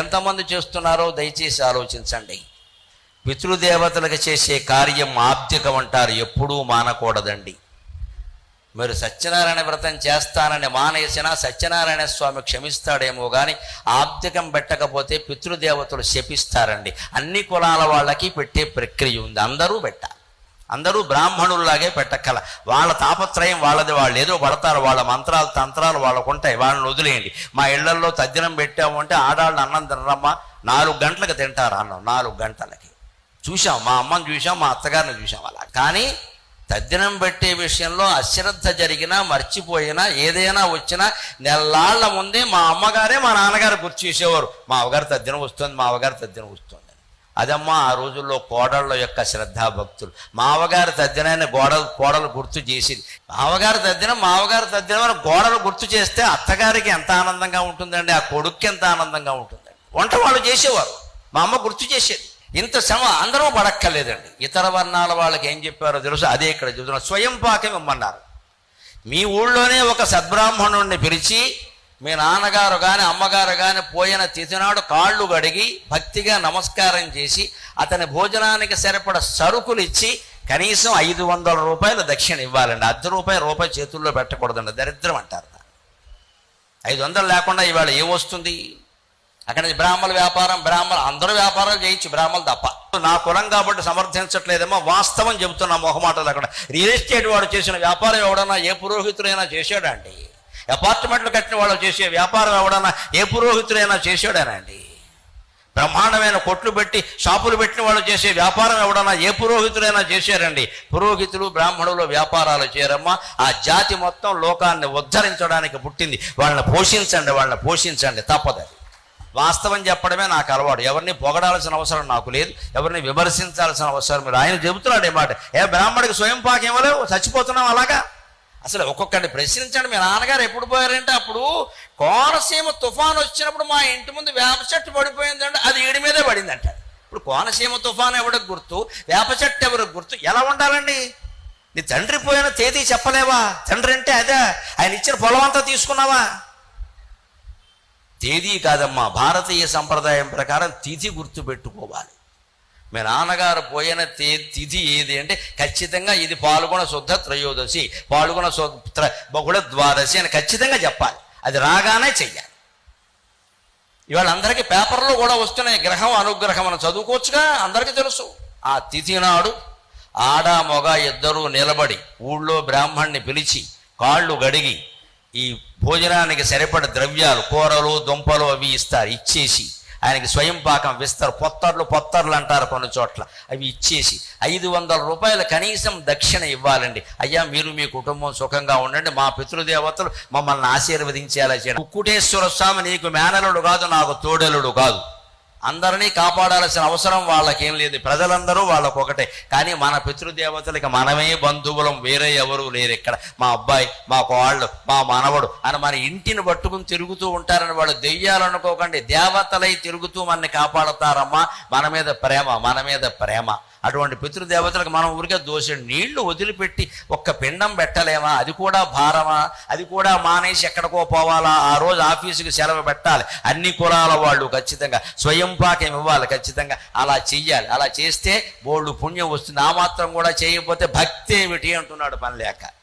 ఎంతమంది చేస్తున్నారో దయచేసి ఆలోచించండి. పితృదేవతలకు చేసే కార్యం ఆప్తికం అంటారు ఎప్పుడూ మానకూడదండి. మీరు సత్యనారాయణ వ్రతం చేస్తానని మానేసినా సత్యనారాయణ స్వామి క్షమిస్తాడేమో కానీ ఆబ్దికం పెట్టకపోతే పితృదేవతలు శపిస్తారండి. అన్ని కులాల వాళ్ళకి పెట్టే ప్రక్రియ ఉంది అందరూ పెట్టాలి. అందరూ బ్రాహ్మణుల్లాగే పెట్టక్కల. వాళ్ళ తాపత్రయం వాళ్ళది వాళ్ళు ఏదో పడతారు వాళ్ళ మంత్రాలు తంత్రాలు వాళ్ళకు ఉంటాయి వాళ్ళని వదిలేయండి. మా ఇళ్ళల్లో తద్దినం పెట్టాము అంటే ఆడాళ్ళు అన్నం తినరమ్మా నాలుగు గంటలకు తింటారు అన్నం నాలుగు గంటలకి. చూసాం మా అమ్మని చూసాం మా అత్తగారిని చూసాం అలా. కానీ తద్దినం పెట్టే విషయంలో అశ్రద్ధ జరిగినా మర్చిపోయినా ఏదైనా వచ్చినా నెల్లాళ్ళ ముందే మా అమ్మగారే మా నాన్నగారు గుర్తు చేసేవారు. మా అవగారు తద్దినం వస్తుంది మా అవగారు తద్దినం వస్తుంది. అదమ్మా ఆ రోజుల్లో కోడళ్ళ యొక్క శ్రద్ధాభక్తులు. మావగారి తద్దినాన్ని గోడలు కోడలు గుర్తు చేసింది. మావగారి తద్దిన మావగారి తద్దిన అని గోడలు గుర్తు చేస్తే అత్తగారికి ఎంత ఆనందంగా ఉంటుందండి ఆ కొడుక్కి ఎంత ఆనందంగా ఉంటుందండి. వంట వాళ్ళు చేసేవారు. మా అమ్మ గుర్తు చేసేది. ఇంత శ్రమ అందరం పడక్కర్లేదండి. ఇతర వర్ణాల వాళ్ళకి ఏం చెప్పారో తెలుసు? అదే ఇక్కడ చూస్తున్నారు స్వయం పాకం ఇమ్మన్నారు. మీ ఊళ్ళోనే ఒక సద్బ్రాహ్మణుడిని పిలిచి మీ నాన్నగారు కానీ అమ్మగారు కానీ పోయిన తిథినాడు కాళ్ళు గడిగి భక్తిగా నమస్కారం చేసి అతని భోజనానికి సరిపడ సరుకులు ఇచ్చి కనీసం ఐదు వందల రూపాయలు దక్షిణ ఇవ్వాలండి. అర్ధ రూపాయి రూపాయి చేతుల్లో పెట్టకూడదండి. దరిద్రం అంటారు. ఐదు వందలు లేకుండా ఇవాళ ఏమొస్తుంది అక్కడ బ్రాహ్మణ వ్యాపారం బ్రాహ్మణ అందరూ వ్యాపారాలు చేయొచ్చు బ్రాహ్మణులు తప్ప. నా కులం కాబట్టి సమర్థించట్లేదేమో వాస్తవం చెబుతున్నా మొహమాటలు అక్కడ. రియల్ ఎస్టేట్ వాడు చేసిన వ్యాపారం ఎవడన్నా ఏ పురోహితుడైనా చేశాడండి అపార్ట్మెంట్లు కట్టిన వాళ్ళు చేసే వ్యాపారం ఎవడన్నా ఏ పురోహితుడైనా చేశాడానండి బ్రహ్మాండమైన కొట్లు పెట్టి షాపులు పెట్టిన వాళ్ళు చేసే వ్యాపారం ఎవడన్నా ఏ పురోహితుడైనా చేశారండి పురోహితులు బ్రాహ్మణులు వ్యాపారాలు చేయరమ్మా. ఆ జాతి మొత్తం లోకాన్ని ఉద్ధరించడానికి పుట్టింది. వాళ్ళని పోషించండి వాళ్ళని పోషించండి. తప్పదది వాస్తవం చెప్పడమే నాకు అలవాటు. ఎవరిని పొగడాల్సిన అవసరం నాకు లేదు. ఎవరిని విమర్శించాల్సిన అవసరం లేదు. ఆయన చెబుతున్నాడు ఏ మాట. ఏ బ్రాహ్మడికి స్వయం పాకేమో చచ్చిపోతున్నాం అలాగా? అసలు ఒక్కొక్కరిని ప్రశ్నించండి మీ నాన్నగారు ఎప్పుడు పోయారంటే అప్పుడు కోనసీమ తుఫాన్ వచ్చినప్పుడు మా ఇంటి ముందు వేప చెట్టు పడిపోయిందంటే అది ఈడి మీదే పడిందంట. ఇప్పుడు కోనసీమ తుఫాన్ ఎవరికి గుర్తు? వేప చెట్టు ఎవరికి గుర్తు? ఎలా ఉండాలండి? నీ తండ్రి పోయిన తేదీ చెప్పలేవా? తండ్రి అంటే అదే ఆయన ఇచ్చిన పొలం అంతా తీసుకున్నావా? తేదీ కాదమ్మా భారతీయ సంప్రదాయం ప్రకారం తిథి గుర్తు పెట్టుకోవాలి మీ నాన్నగారు పోయిన తే తిథి ఏది అంటే ఖచ్చితంగా ఇది పాల్గొన శుద్ధ త్రయోదశి పాల్గొన శుద్ధ బహుళ ద్వాదశి అని ఖచ్చితంగా చెప్పాలి. అది రాగానే చెయ్యాలి. ఇవాళ అందరికీ పేపర్లో కూడా వస్తున్నాయి. గ్రహం అనుగ్రహం అని చదువుకోవచ్చుగా? అందరికీ తెలుసు. ఆ తిథి నాడు ఆడ మొగ ఇద్దరూ నిలబడి ఊళ్ళో బ్రాహ్మణ్ణి పిలిచి కాళ్ళు గడిగి ఈ భోజనానికి సరిపడ ద్రవ్యాలు కూరలు దుంపలు అవి ఇస్తారు. ఇచ్చేసి ఆయనకి స్వయం పాకం విస్తరు పొత్తర్లు పొత్తర్లు అంటారు కొన్ని చోట్ల. అవి ఇచ్చేసి ఐదు వందల రూపాయలు కనీసం దక్షిణ ఇవ్వాలండి. అయ్యా మీరు మీ కుటుంబం సుఖంగా ఉండండి మా పితృదేవతలు మమ్మల్ని ఆశీర్వదించేలా చేయండి. కుక్కుటేశ్వర స్వామి నీకు మేనలుడు కాదు నాకు తోడలుడు కాదు. అందరినీ కాపాడాల్సిన అవసరం వాళ్ళకేం లేదు. ప్రజలందరూ వాళ్ళకు ఒకటే కానీ మన పితృదేవతలకి మనమే బంధువులం వేరే ఎవరు లేరు ఇక్కడ. మా అబ్బాయి మా కోళ్ళు మా మనవడు అని మన ఇంటిని పట్టుకుని తిరుగుతూ ఉంటారని వాళ్ళు దెయ్యాలు అనుకోకండి. దేవతలై తిరుగుతూ మనని కాపాడతారమ్మా. మన మీద ప్రేమ మన మీద ప్రేమ. అటువంటి పితృదేవతలకు మనం ఊరికే దోషం నీళ్ళు వదిలిపెట్టి ఒక్క పిండం పెట్టలేమా? అది కూడా భారమా? అది కూడా మానేసి ఎక్కడికో పోవాలా? ఆ రోజు ఆఫీసుకి సెలవు పెట్టాలి. అన్ని కులాల వాళ్ళు ఖచ్చితంగా స్వయం పాకం ఇవ్వాలి ఖచ్చితంగా. అలా చెయ్యాలి. అలా చేస్తే బోళ్ళు పుణ్యం వస్తుంది. ఆ మాత్రం కూడా చేయకపోతే భక్తి ఏమిటి అంటున్నాడు పని లేక